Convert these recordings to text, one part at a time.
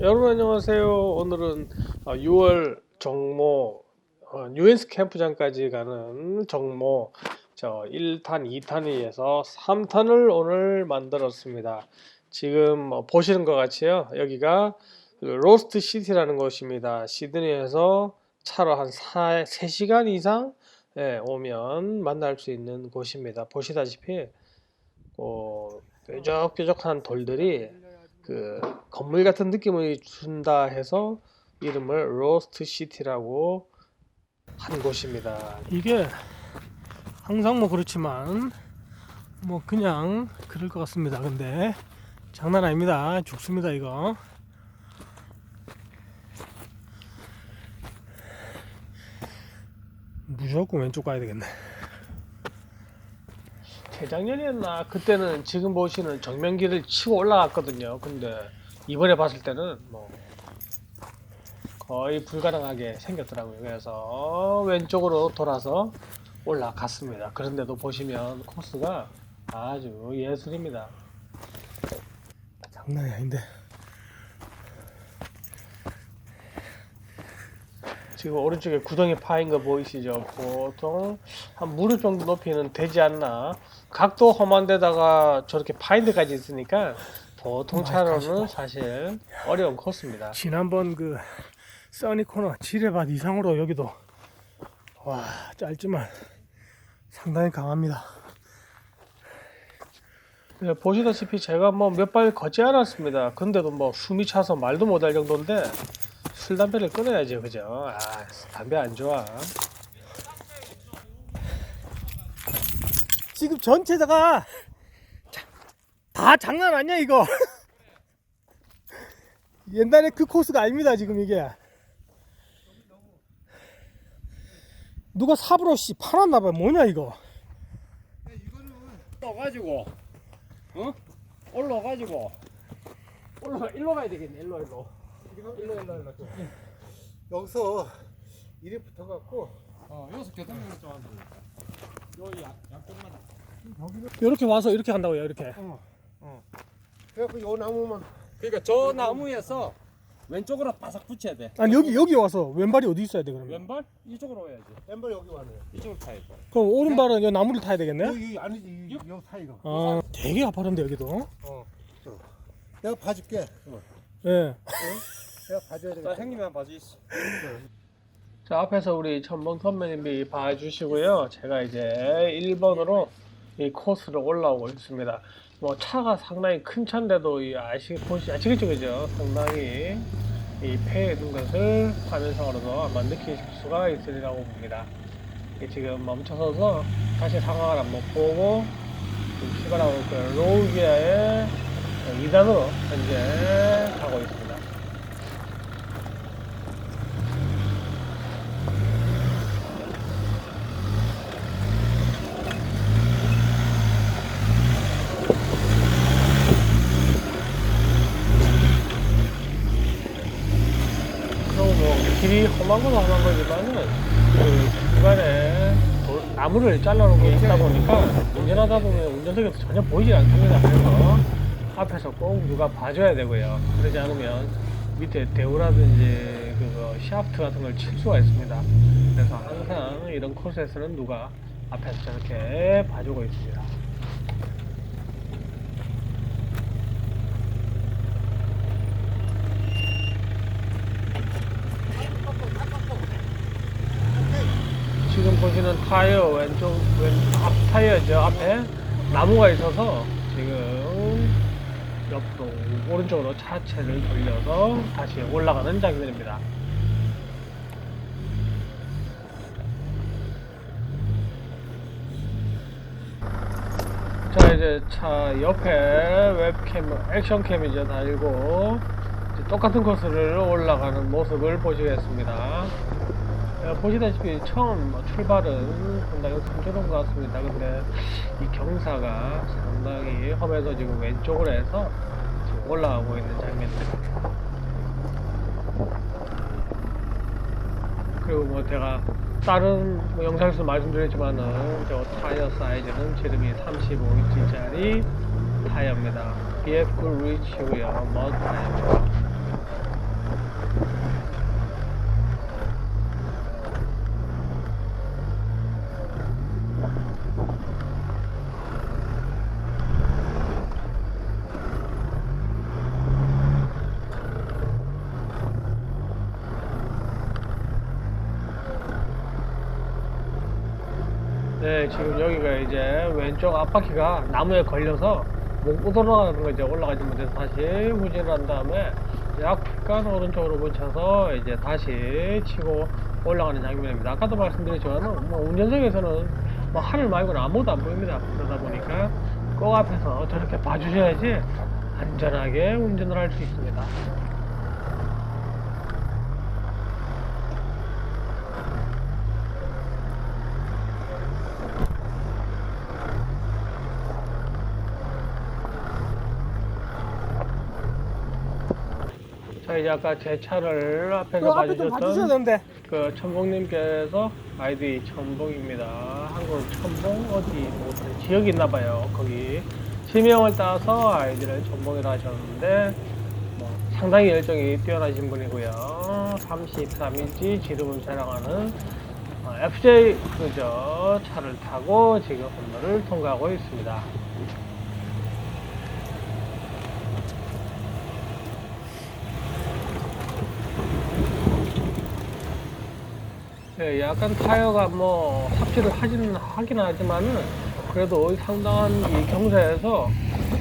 여러분 안녕하세요. 오늘은 6월 정모 어, 뉴엔스 캠프장까지 가는 정모 저 1탄, 2탄에서 3탄을 오늘 만들었습니다. 지금 뭐 보시는 것 같이요. 여기가 그 로스트 시티라는 곳입니다. 시드니에서 차로 한 4, 3시간 이상 예, 오면 만날 수 있는 곳입니다. 보시다시피 어, 뾰족뾰족한 돌들이 그 건물 같은 느낌을 준다 해서 이름을 로스트 시티라고 한 곳입니다. 이게 항상 뭐 그렇지만 뭐 그냥 그럴 것 같습니다. 근데 장난 아닙니다. 죽습니다 이거. 무조건 왼쪽 가야 되겠네. 재작년이었나 그때는 지금 보시는 정면길을 치고 올라갔거든요. 근데 이번에 봤을 때는 뭐 거의 불가능하게 생겼더라고요. 그래서 왼쪽으로 돌아서 올라갔습니다. 그런데도 보시면 코스가 아주 예술입니다. 장난이 아닌데. 지금 오른쪽에 구덩이 파인 거 보이시죠? 보통 한 무릎 정도 높이는 되지 않나. 각도 험한 데다가 저렇게 파인 데까지 있으니까 보통 차로는 사실 어려운 코스입니다. 지난번 그 써니 코너 지뢰밭 이상으로 여기도 와 짧지만 상당히 강합니다. 네, 보시다시피 제가 뭐 몇 발 걷지 않았습니다. 근데도 뭐 숨이 차서 말도 못할 정도인데 술 담배를 끊어야죠, 그죠? 아 담배 안 좋아. 지금 전체다가 자, 다 장난 아니야 이거. 옛날에 그 코스가 아닙니다 지금 이게. 누가 씨 팔았나봐 뭐냐 이거. 올라가지고 어? 올라가지고 올라 일로 가야 되겠네 일로 일로 일로 일로 일로 여기서 이리 붙어갖고 어 여기서 교통량을 좀 하면 되겠다 여기 양, 양쪽마다 이렇게 와서 이렇게 간다고요 이렇게. 그래갖고 요 나무만 그러니까 저 나무에서 왼쪽으로 바삭 붙여야 돼 아니 여기 여기 와서 왼발이 어디 있어야 돼 그러면? 왼발 이쪽으로 와야지 왼발 여기 와네. 이쪽으로 타야 돼 그럼 오른발은 이 나무를 타야 되겠네? 여기 아니지 이- 요 사이가. 아 되게 아파는데 여기도. 내가 봐줄게. 예. 내가 봐줘야 자 되겠다. 형님만 봐주시 자 앞에서 우리 천봉 선배님이 봐주시고요. 제가 이제 1번으로 이 코스를 올라오고 있습니다. 뭐 차가 상당히 큰 차인데도 이 아시 보시 아시겠죠 그죠? 상당히 이 폐에 있는 것을 화면상으로도 아마 느끼실 수가 있으리라고 봅니다. 이 지금 멈춰서서 다시 상황을 한번 보고 지금 출발하고 그 로우기아의 2단으로 현재 가고 있습니다. 그리고 뭐 길이 험한 건 험한 거지만은 그 중간에 돌- 나무를 잘라놓은 게 있다 보니까 운전하다 보면 운전석에서 전혀 보이지 않습니다. 그래서 앞에서 꼭 누가 봐줘야 되고요. 그러지 않으면 밑에 대우라든지 그거 샤프트 같은 걸 칠 수가 있습니다. 그래서 항상 이런 코스에서는 누가 앞에서 저렇게 봐주고 있습니다. 지금 보시는 타이어 왼쪽 왼앞 타이어죠 앞에 나무가 있어서 지금 옆으로 오른쪽으로 차체를 돌려서 다시 올라가는 장면입니다. 자 이제 차 옆에 웹캠 액션캠이죠 달고 똑같은 코스를 올라가는 모습을 보시겠습니다. 어, 보시다시피 처음 뭐 출발은 상당히 순조로운 것 같습니다. 근데 이 경사가 상당히 험해서 지금 왼쪽으로 해서 지금 올라가고 있는 장면입니다. 그리고 뭐 제가 다른 뭐 영상에서 말씀드렸지만은 저 타이어 사이즈는 지름이 35인치짜리 타이어입니다. BF 리치고요. 머드 타이어입니다. 네, 지금 여기가 이제 왼쪽 앞바퀴가 나무에 걸려서 못 올라가는 거 이제 올라가지 못해서 다시 후진을 한 다음에 약간 오른쪽으로 붙여서 이제 다시 치고 올라가는 장면입니다. 아까도 말씀드렸지만 뭐 운전석에서는 뭐 하늘 말고는 아무것도 안 보입니다. 그러다 보니까 꼭 앞에서 저렇게 봐주셔야지 안전하게 운전을 할 수 있습니다. 이제 아까 제 차를 앞에서 그 앞에 좀 봐주셔야 봐주셨던 되는데. 그 천봉님께서 아이디 천봉입니다. 한국 천봉 어디 뭐 지역이 있나봐요. 거기 지명을 따서 아이디를 천봉이라 하셨는데 뭐 상당히 열정이 뛰어나신 분이고요. 33인치 지름을 자랑하는 어, FJ 그저 차를 타고 지금 건너를 통과하고 있습니다. 예, 약간 타이어가 뭐 삽질을 하긴 하긴 하지만은 그래도 상당한 이 경사에서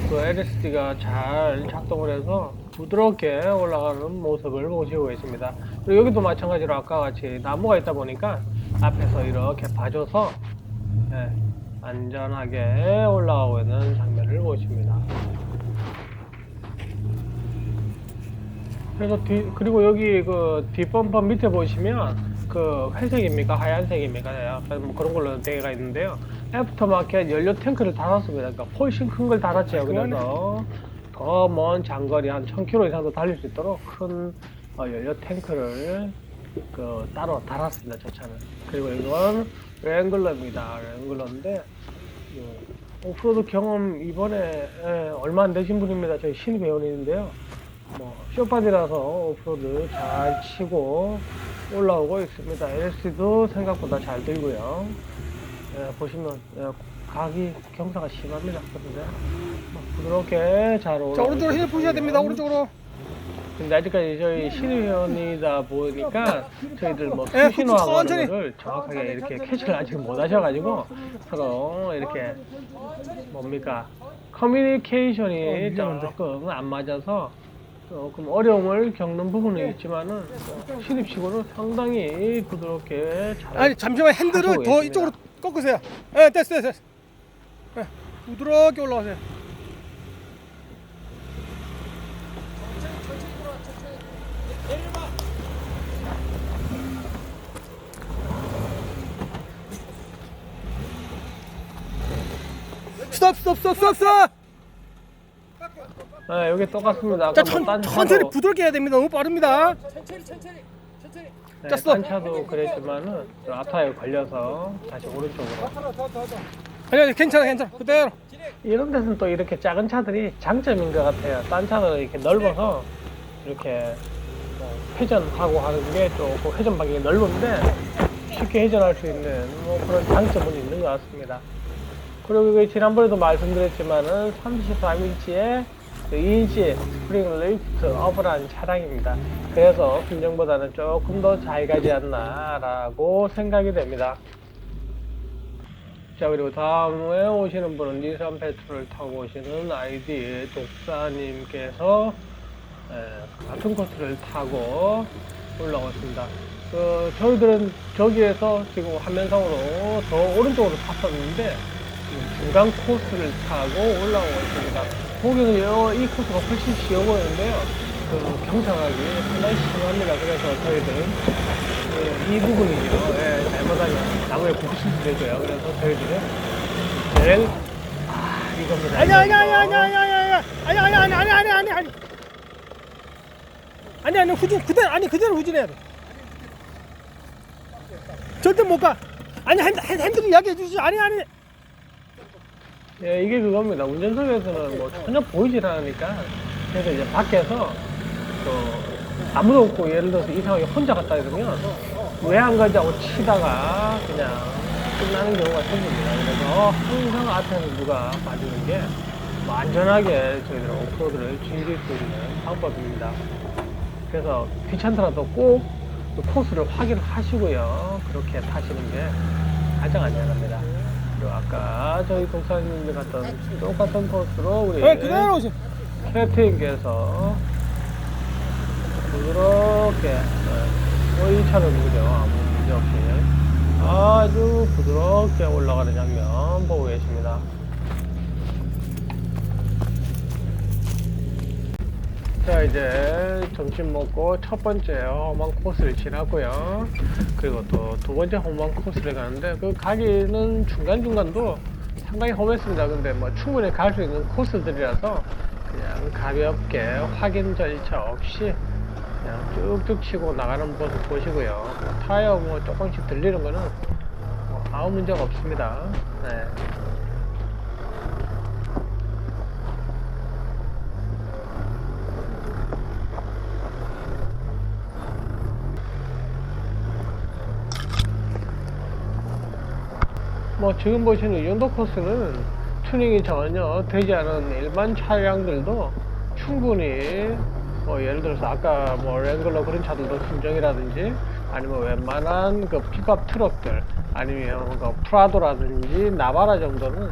그 LSD가 잘 작동을 해서 부드럽게 올라가는 모습을 보시고 계십니다. 그리고 여기도 마찬가지로 아까 같이 나무가 있다 보니까 앞에서 이렇게 봐줘서 예, 안전하게 올라가고 있는 장면을 보십니다. 그래서 뒤, 그리고 여기 그 뒷범퍼 밑에 보시면 그 회색입니까? 하얀색입니까? 약간 뭐 그런 걸로 되어가 있는데요. 애프터마켓 연료 탱크를 달았습니다. 그러니까 훨씬 큰 걸 달았죠 그래서. 더 먼 장거리 한 1000km 이상도 달릴 수 있도록 큰 어, 연료 탱크를 그 따로 달았습니다 저 차는. 그리고 이건 랭글러입니다 랭글러인데. 그 오프로드 경험 이번에 예, 얼마 안 되신 분입니다. 저희 신입 회원인데요. 뭐 쇼파디라서 오프로드 잘 치고 올라오고 있습니다. LC도 생각보다 잘 들고요. 예, 보시면 예, 각이 경사가 심합니다. 그런데 뭐 부드럽게 잘 올라오고 자 오른쪽으로 힐 보셔야 됩니다. 오른쪽으로. 근데 아직까지 저희 신입회원이다 보니까 저희들 뭐 예, 수신호하고 천천히. 하는 거를 정확하게 이렇게 캐치를 아직 못 하셔가지고 서로 이렇게 뭡니까 커뮤니케이션이 조금 안 맞아서 조금 어려움을 겪는 부분은 있지만은 신입치고는 상당히 부드럽게 잘 아니 잠시만 핸들을 더. 이쪽으로 꺾으세요. 예, 됐어, 됐어. 됐어. 예, 부드럽게 올라가세요. 스톱, 스톱, 스톱, 스톱, 스톱. 네, 여기 똑같습니다. 아까 자, 뭐 천, 딴 천천히 부드럽게 해야 됩니다. 너무 빠릅니다. 네, 자, 스톱. 딴 차도 그랬지만은 저 앞타에 걸려서 다시 오른쪽으로 아니, 아니, 괜찮아, 괜찮아. 그대로. 이런 데서는 또 이렇게 작은 차들이 장점인 것 같아요. 딴 차들은 이렇게 넓어서 이렇게 뭐 회전하고 하는 게 조금 회전 방향이 넓은데 쉽게 회전할 수 있는 뭐 그런 장점은 있는 것 같습니다. 그리고 그 지난번에도 말씀드렸지만은 33인치에 2인치 스프링 리프트 업을 차량입니다. 그래서 순정보다는 조금 더 잘 가지 않나라고 생각이 됩니다. 자 그리고 다음에 오시는 분은 니산 페트롤 타고 오시는 아이디 독사님께서 에, 같은 코스를 타고 올라왔습니다. 그 저희들은 저기에서 지금 화면상으로 더 오른쪽으로 탔었는데 중간 코스를 타고 올라오고 있습니다. 보기에는 요- 이 코스가 훨씬 쉬워 보이는데요. 그 경사각이 상당히 심합니다. 그래서 저희들은 그이 부분이죠. 예, 잘못하면 나무에 부딪힐 있고요. 그래서 저희들은 제일 아 이겁니다. 아니, 아니, 아니, 아니, 아니, 아니, 아니, 아니, 아니, 아니, 아니, 아니, 아니, 아니. 아니, 아니, 후진, 그대로, 아니, 그대로 후진해야 돼. 절대 못 가. 아니, 핸드, 핸- 핸들 이야기해 주시죠. 아니, 아니. 예, 이게 그겁니다. 운전석에서는 뭐 전혀 보이질 않으니까 그래서 이제 밖에서 또 아무도 없고 예를 들어서 이상하게 혼자 갔다 이러면 왜 안 가지 하고 치다가 그냥 끝나는 경우가 생깁니다. 그래서 항상 앞에서 누가 봐주는 게뭐 안전하게 저희들 오프로드를 즐길 수 있는 방법입니다. 그래서 귀찮더라도 꼭 그 코스를 확인하시고요. 그렇게 타시는 게 가장 안전합니다. 그리고 아까 저희 동사님들 갔던 똑같은 코스로 우리 네, 그대로 오세요. 캡틴께서 부드럽게 네, 거의처럼 그죠 아무 문제 없이 아주 부드럽게 올라가는 장면 보고 계십니다. 자 이제 점심 먹고 첫 번째 험한 코스를 지나고요. 그리고 또 두 번째 험한 코스를 가는데 그 가기는 중간중간도 상당히 험했습니다. 근데 뭐 충분히 갈 수 있는 코스들이라서 그냥 가볍게 확인 절차 없이 그냥 쭉쭉 치고 나가는 모습 보시고요. 뭐 타이어 뭐 조금씩 들리는 거는 뭐 아무 문제가 없습니다. 네. 뭐 지금 보시는 이 정도 코스는 튜닝이 전혀 되지 않은 일반 차량들도 충분히 뭐 예를 들어서 아까 뭐 랭글러 그런 차들도 순정이라든지 아니면 웬만한 그 픽업 트럭들 아니면 그 프라도라든지 나바라 정도는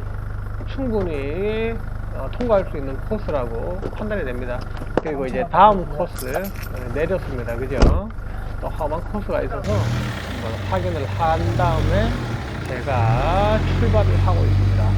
충분히 어, 통과할 수 있는 코스라고 판단이 됩니다. 그리고 이제 다음 코스 어, 내렸습니다. 그죠? 또 험한 코스가 있어서 한번 확인을 한 다음에 제가 출발을 하고 있습니다.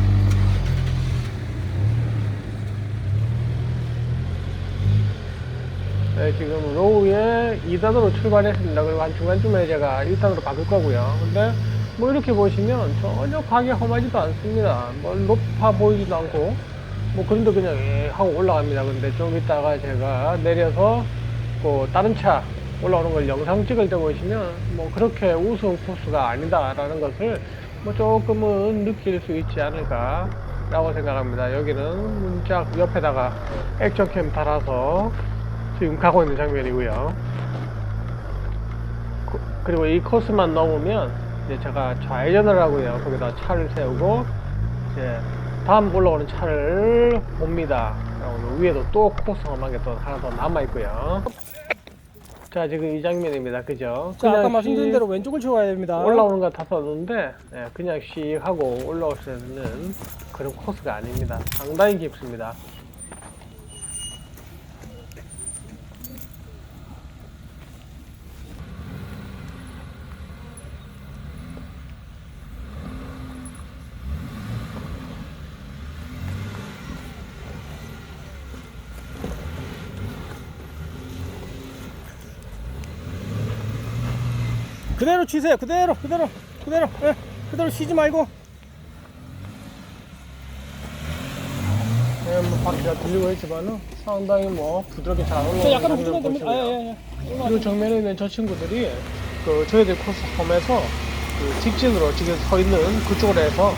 네, 지금 로우에 2단으로 출발했습니다. 그리고 한 중간쯤에 제가 1단으로 바꿀 거고요. 근데 뭐 이렇게 보시면 전혀 가게 험하지도 않습니다. 뭐 높아 보이지도 않고 뭐 그런데 그냥 예 하고 올라갑니다. 근데 좀 이따가 제가 내려서 그 다른 차 올라오는 걸 영상 찍을 때 보시면 뭐 그렇게 우스운 코스가 아니다라는 것을 뭐 조금은 느낄 수 있지 않을까 라고 생각합니다. 여기는 문짝 옆에다가 액션캠 달아서 지금 가고 있는 장면이고요. 그- 그리고 이 코스만 넘으면 이제 제가 좌회전을 하고요. 거기다 차를 세우고 이제 다음 올라오는 차를 봅니다. 위에도 또 코스 험한 게또 하나 더 남아 있고요. 자 지금 이 장면입니다. 그죠? 자, 아까 말씀드린 씩 대로 왼쪽을 치워야 됩니다. 올라오는 거 다 썼는데 예, 그냥 씩 하고 올라올 수 있는 그런 코스가 아닙니다. 상당히 깊습니다. 그대로 치세요. 그대로, 그대로, 그대로, 예, 그대로 쉬지 말고. 예, 뭐 바퀴가 들리고 있지만은 상당히 뭐 부드럽게 잘저 올라오는 약간 움직여야 됩니다. 아. 예, 예. 그리고 정면에 있는 저 친구들이 그 저희들 코스 홈에서 그 직진으로 지금 서 있는 그쪽으로 해서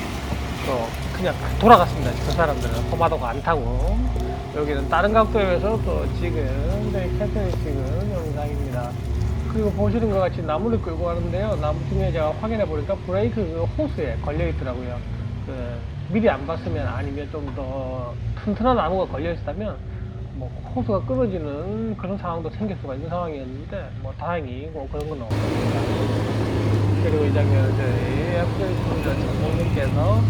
또 그냥 돌아갔습니다. 저 사람들은 홈하다고 안 타고 여기는 다른 각도에서 또 찍은 저희 캡틴이 찍은 영상입니다. 그리고 보시는 것 같이 나무를 끌고 가는데요. 나무 중에 제가 확인해 보니까 브레이크 그 호스에 걸려 있더라고요. 그 미리 안 봤으면 아니면 좀 더 튼튼한 나무가 걸려 있었다면 뭐 호수가 끊어지는 그런 상황도 생길 수가 있는 상황이었는데 뭐 다행히 뭐 그런 건 없었습니다. 그리고 이 장면은 저희 FJ 전공님께서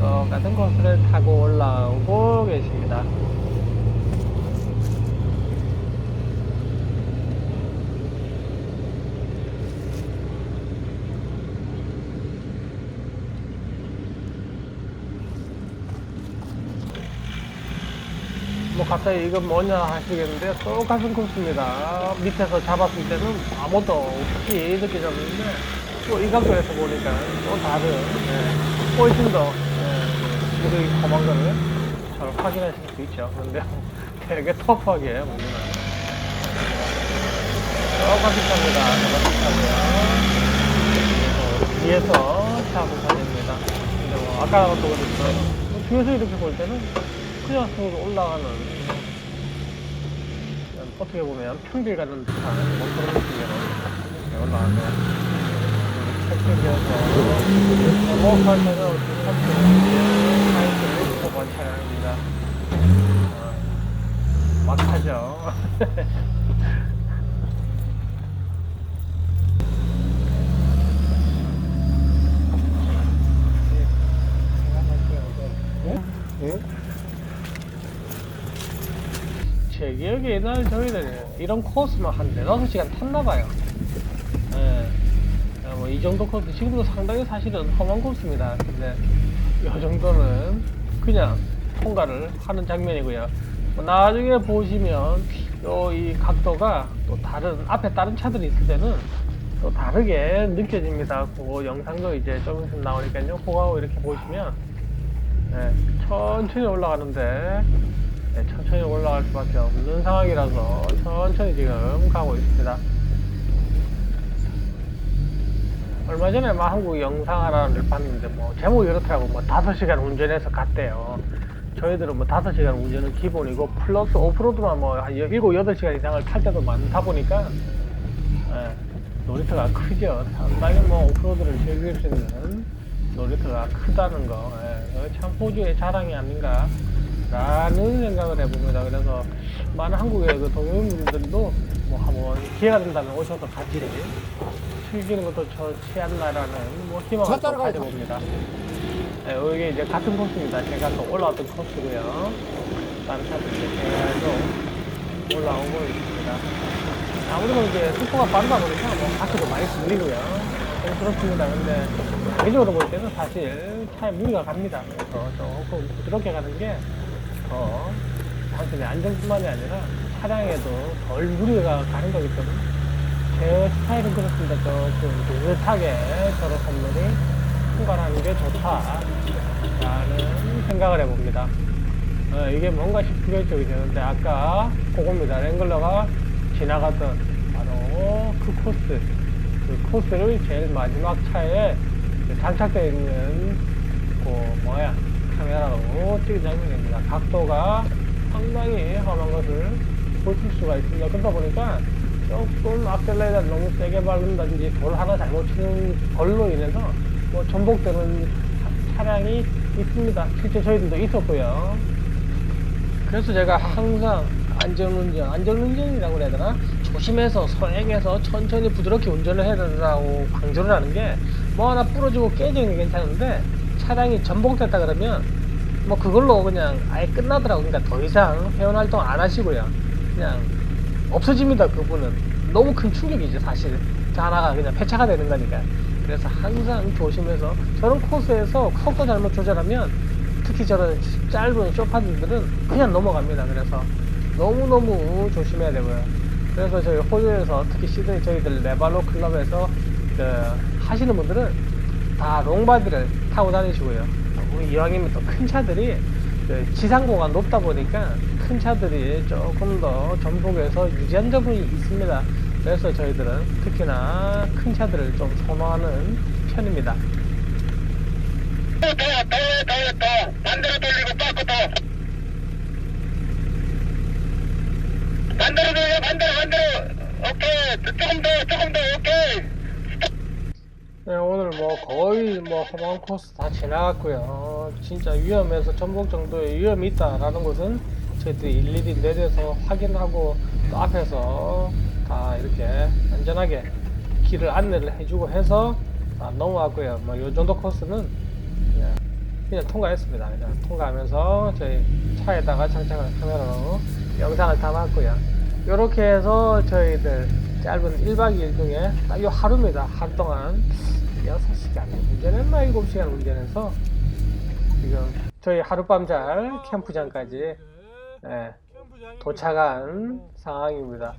똑같은 코스를 타고 올라오고 계십니다. 뭐 갑자기 이건 뭐냐 하시겠는데 똑같은 코스입니다. 밑에서 잡았을 때는 아무도 없이 느껴졌는데 또 이 각도에서 보니까 또 다른 네, 훨씬 더 네, 이렇게 험한 거를 잘 확인하실 수 있죠. 그런데 되게 터프하게 먹는 똑같이 탑니다. 똑같이 타고요. 뒤에서 차고 다닙니다. 근데 뭐 아까도 뭐 뒤에서 이렇게 볼 때는 쑥 올라가는 어떻게 보면 평길 가는 듯한 뭐 그런 느낌으로 올라가고요. 책임져서 넘어갈 때는 어떻게 사이트를 뽑아 차량입니다. 어, 막하죠. 여기 옛날 저희들이 이런 코스만 한 4, 5시간 탔나봐요. 예. 어, 뭐이 정도 코스, 지금도 상당히 사실은 험한 코스입니다. 근데 이 정도는 그냥 통과를 하는 장면이고요. 뭐 나중에 보시면 요 이 각도가 또 다른, 앞에 다른 차들이 있을 때는 또 다르게 느껴집니다. 그 영상도 이제 좀 있으면 나오니까요. 그거 이렇게 보시면 네, 천천히 올라가는데 네, 천천히 올라갈 수밖에 없는 상황이라서 천천히 지금 가고 있습니다. 얼마 전에 막 한국 영상 하나를 봤는데 뭐 제목이 그렇더라고 뭐 5시간 운전해서 갔대요. 저희들은 뭐 5시간 운전은 기본이고 플러스 오프로드만 뭐 한 7, 8시간 이상을 탈 때도 많다 보니까 예, 놀이터가 크죠. 상당히 뭐 오프로드를 즐길 수 있는 놀이터가 크다는 거. 예, 참 호주의 자랑이 아닌가. 라는 생각을 해봅니다. 그래서 많은 한국의 그 동료분들도 뭐 한번 기회가 된다면 오셔서 같이 즐기는 것도 좋지 않나라는 뭐 희망을 저또 가져봅니다. 네, 여기 이제 같은 코스입니다. 제가 또 올라왔던 코스고요. 다른 차들이 계속 올라오고 있습니다. 아무래도 이제 속도가 빠르다 보니까 뭐 가스도 많이 들리고요. 좀 그렇습니다. 근데 개인적으로 볼 때는 사실 차에 무리가 갑니다. 그래서 조금 부드럽게 가는 게 더 단순히 안전뿐만이 아니라 차량에도 덜 무리가 가는 거기 때문에 제 스타일은 그렇습니다. 조금 느긋하게 저런 선물이 통과하는 게 좋다라는 생각을 해봅니다. 어, 이게 뭔가 싶으겠죠. 그죠? 근데 아까 그겁니다. 랭글러가 지나갔던 바로 그 코스. 그 코스를 제일 마지막 차에 그 장착되어 있는 그 뭐야 카메라로 찍은 장면입니다. 각도가 상당히 험한 것을 보실 수가 있습니다. 그러다 보니까 조금 악셀레이터 너무 세게 밟는다든지 돌 하나 잘못 치는 걸로 인해서 뭐 전복되는 차- 차량이 있습니다. 실제 저희들도 있었고요. 그래서 제가 항상 안전운전, 안전운전이라고 해야 되나? 조심해서 서행해서 천천히 부드럽게 운전을 해야 된다고 강조를 하는 게 뭐 하나 부러지고 깨지는 게 괜찮은데 차량이 전복됐다 그러면 뭐 그걸로 그냥 아예 끝나더라고. 그러니까 더 이상 회원 활동 안 하시고요. 그냥 없어집니다. 그분은 너무 큰 충격이죠, 사실. 저 하나가 그냥 폐차가 되는 거니까. 그래서 항상 조심해서 저런 코스에서 속도 잘못 조절하면 특히 저런 짧은 쇼파들들은 그냥 넘어갑니다. 그래서 너무너무 조심해야 되고요. 그래서 저희 호주에서 특히 시드니 저희들 레발로 클럽에서 그 하시는 분들은 다 롱바디를 타고 다니시고요. 우리 이왕이면 또 큰 차들이 그 지상고가 높다 보니까 큰 차들이 조금 더 전복에서 유지한 점이 있습니다. 그래서 저희들은 특히나 큰 차들을 좀 선호하는 편입니다. 반대로 돌리고 빠꾸 더. 반대로 돌려, 반대로, 반대로. 오케이. 조금 더, 조금 더, 오케이. 네, 오늘 뭐 거의 뭐 험한 코스 다 지나갔고요. 진짜 위험해서 전복 정도의 위험이 있다라는 것은 저희들이 일일이 내려서 확인하고 또 앞에서 다 이렇게 안전하게 길을 안내를 해주고 해서 다 넘어왔고요. 뭐이 정도 코스는 그냥, 그냥 통과했습니다. 그냥 통과하면서 저희 차에다가 장착한 카메라로 영상을 담았고요. 이렇게 해서 저희들 짧은 1박 2일 중에 딱이 하루입니다. 하루 동안 6시간 운전했나 7시간 운전해서 지금 저희 하룻밤 잘 캠프장까지 예, 도착한 상황입니다.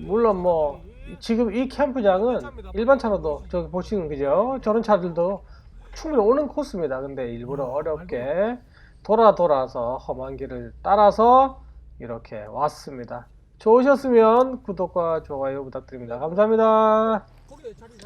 물론 뭐 지금 이 캠프장은 일반 차로도 저기 보시는 그죠? 저런 차들도 충분히 오는 코스입니다. 근데 일부러 어렵게 돌아 돌아서 험한 길을 따라서 이렇게 왔습니다. 좋으셨으면 구독과 좋아요 부탁드립니다. 감사합니다.